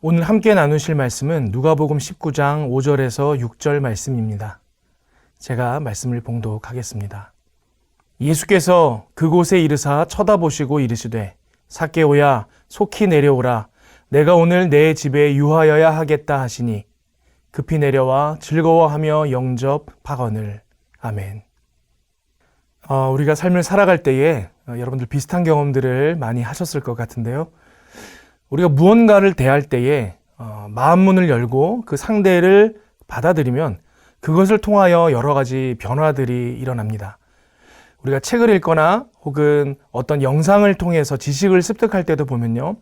오늘 함께 나누실 말씀은 누가복음 19장 5절에서 6절 말씀입니다. 제가 말씀을 봉독하겠습니다. 예수께서 그곳에 이르사 쳐다보시고 이르시되 삭개오야 속히 내려오라 내가 오늘 내 집에 유하여야 하겠다 하시니 급히 내려와 즐거워하며 영접하거늘 아멘. 어, 우리가 삶을 살아갈 때에 어, 여러분들 비슷한 경험들을 많이 하셨을 것 같은데요. 우리가 무언가를 대할 때에 어, 마음 문을 열고 그 상대를 받아들이면 그것을 통하여 여러 가지 변화들이 일어납니다. 우리가 책을 읽거나 혹은 어떤 영상을 통해서 지식을 습득할 때도 보면요.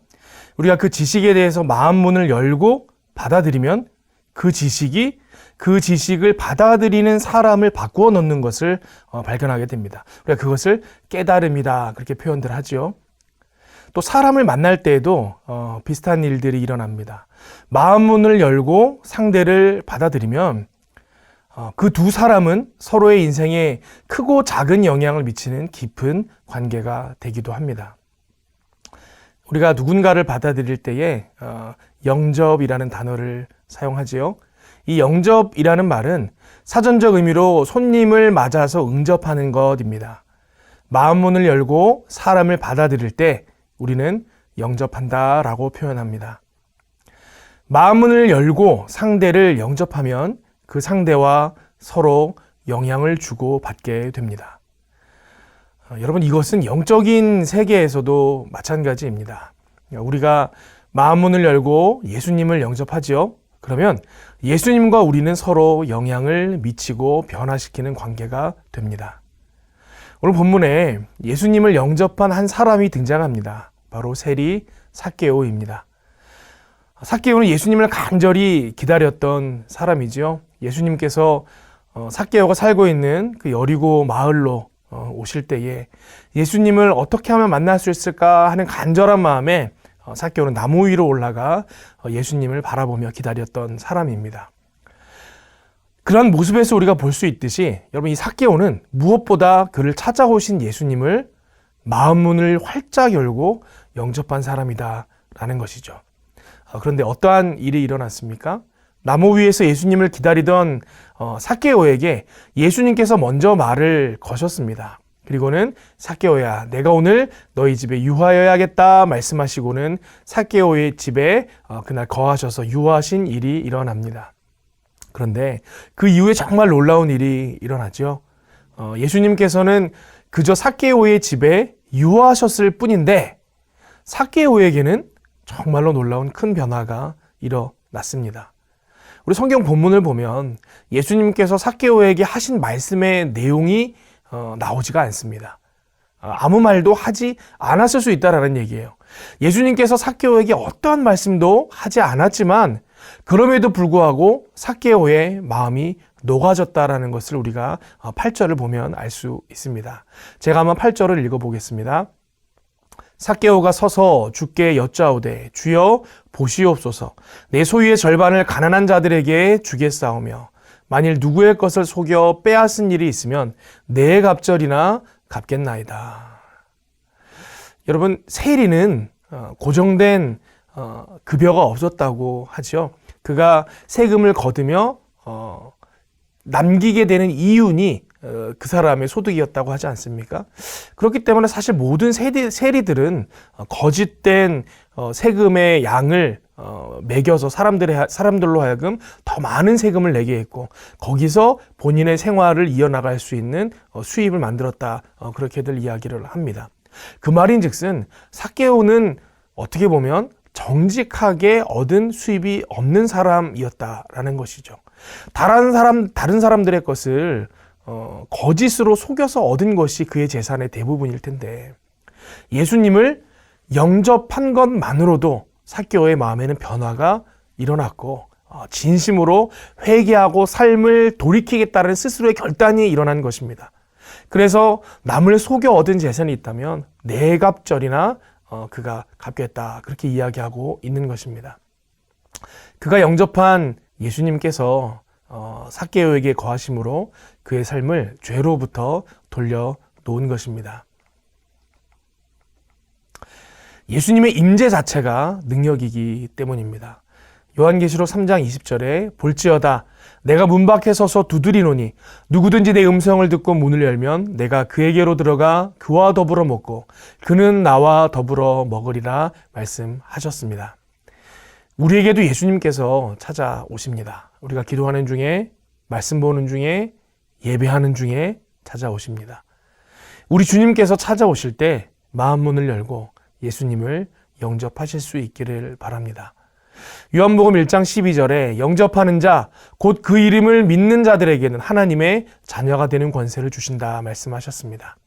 우리가 그 지식에 대해서 마음 문을 열고 받아들이면 그 지식이 그 지식을 받아들이는 사람을 바꾸어 놓는 것을 어, 발견하게 됩니다. 우리가 그것을 깨달음이다. 그렇게 표현들 하죠. 또 사람을 만날 때에도 어, 비슷한 일들이 일어납니다. 마음 문을 열고 상대를 받아들이면 어, 그두 사람은 서로의 인생에 크고 작은 영향을 미치는 깊은 관계가 되기도 합니다. 우리가 누군가를 받아들일 때에 어, 영접이라는 단어를 사용하지요. 이 영접이라는 말은 사전적 의미로 손님을 맞아서 응접하는 것입니다. 마음 문을 열고 사람을 받아들일 때 우리는 영접한다 라고 표현합니다. 마음 문을 열고 상대를 영접하면 그 상대와 서로 영향을 주고 받게 됩니다. 어, 여러분 이것은 영적인 세계에서도 마찬가지입니다. 우리가 마음 문을 열고 예수님을 영접하지요. 그러면 예수님과 우리는 서로 영향을 미치고 변화시키는 관계가 됩니다. 오늘 본문에 예수님을 영접한 한 사람이 등장합니다. 바로 세리 사케오입니다. 사케오는 예수님을 간절히 기다렸던 사람이지요. 예수님께서 어, 사케오가 살고 있는 그 여리고 마을로 어, 오실 때에 예수님을 어떻게 하면 만날 수 있을까 하는 간절한 마음에 어, 사케오는 나무 위로 올라가 예수님을 바라보며 기다렸던 사람입니다. 그런 모습에서 우리가 볼 수 있듯이 여러분 이 사케오는 무엇보다 그를 찾아오신 예수님을 마음 문을 활짝 열고 영접한 사람이다라는 것이죠. 그런데 어떠한 일이 일어났습니까? 나무 위에서 예수님을 기다리던 어, 사케오에게 예수님께서 먼저 말을 거셨습니다. 그리고는 사케오야, 내가 오늘 너희 집에 유하여야겠다 말씀하시고는 사케오의 집에 어, 그날 거하셔서 유하신 일이 일어납니다. 그런데 그 이후에 정말 놀라운 일이 일어나죠. 어, 예수님께서는 그저 사케오의 집에 유하셨을 뿐인데 사케오에게는 정말로 놀라운 큰 변화가 일어났습니다. 우리 성경 본문을 보면 예수님께서 사케오에게 하신 말씀의 내용이 어, 나오지가 않습니다. 어, 아무 말도 하지 않았을 수 있다라는 얘기예요. 예수님께서 사케오에게 어떠한 말씀도 하지 않았지만 그럼에도 불구하고 사케오의 마음이 녹아졌다라는 것을 우리가 8절을 어, 보면 알 수 있습니다. 제가 한번 8절을 읽어보겠습니다. 사케오가 서서 주께 여짜오되 주여 보시옵소서 내 소유의 절반을 가난한 자들에게 주겠사오며 만일 누구의 것을 속여 빼앗은 일이 있으면 내 갑절이나 갚겠나이다. 여러분 세리는 어, 고정된 어, 급여가 없었다고 하죠. 그가 세금을 거두며 어, 남기게 되는 이윤이 어, 그 사람의 소득이었다고 하지 않습니까? 그렇기 때문에 사실 모든 세리, 세리들은 어, 거짓된 어, 세금의 양을 매겨서 사람들의 사람들로 하여금 더 많은 세금을 내게 했고 거기서 본인의 생활을 이어나갈 수 있는 수입을 만들었다 그렇게들 이야기를 합니다. 그 말인 즉슨 사케오는 어떻게 보면 정직하게 얻은 수입이 없는 사람이었다라는 것이죠. 다른 사람 다른 사람들의 것을 어, 거짓으로 속여서 얻은 것이 그의 재산의 대부분일 텐데 예수님을 영접한 것만으로도 사케오의 마음에는 변화가 일어났고 어, 진심으로 회개하고 삶을 돌이키겠다는 스스로의 결단이 일어난 것입니다. 그래서 남을 속여 얻은 재산이 있다면 네 갑절이나 어, 그가 갚겠다 그렇게 이야기하고 있는 것입니다. 그가 영접한 예수님께서 어, 사케오에게 거하심으로 그의 삶을 죄로부터 돌려 놓은 것입니다. 예수님의 임재 자체가 능력이기 때문입니다. 요한계시록 3장 20절에 볼지어다 내가 문 밖에 서서 두드리노니 누구든지 내 음성을 듣고 문을 열면 내가 그에게로 들어가 그와 더불어 먹고 그는 나와 더불어 먹으리라 말씀하셨습니다. 우리에게도 예수님께서 찾아오십니다. 우리가 기도하는 중에 말씀 보는 중에 예배하는 중에 찾아오십니다. 우리 주님께서 찾아오실 때 마음 문을 열고 예수님을 영접하실 수 있기를 바랍니다. 요한복음 1장 12절에 영접하는 자, 곧 그 이름을 믿는 자들에게는 하나님의 자녀가 되는 권세를 주신다 말씀하셨습니다.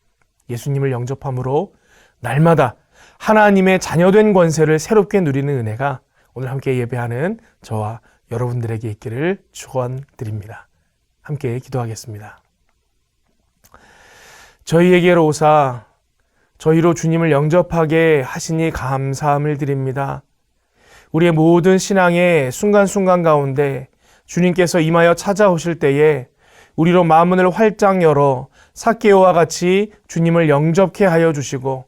예수님을 영접함으로 날마다 하나님의 자녀된 권세를 새롭게 누리는 은혜가 오늘 함께 예배하는 저와 여러분들에게 있기를 축원드립니다. 함께 기도하겠습니다. 저희에게로 오사 저희로 주님을 영접하게 하시니 감사함을 드립니다. 우리의 모든 신앙의 순간순간 가운데 주님께서 임하여 찾아오실 때에 우리로 마음문을 활짝 열어 사케오와 같이 주님을 영접케 하여 주시고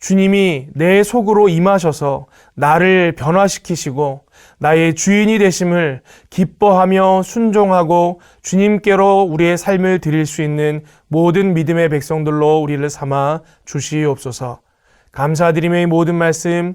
주님이 내 속으로 임하셔서 나를 변화시키시고 나의 주인이 되심을 기뻐하며 순종하고 주님께로 우리의 삶을 드릴 수 있는 모든 믿음의 백성들로 우리를 삼아 주시옵소서. 감사드리며 이 모든 말씀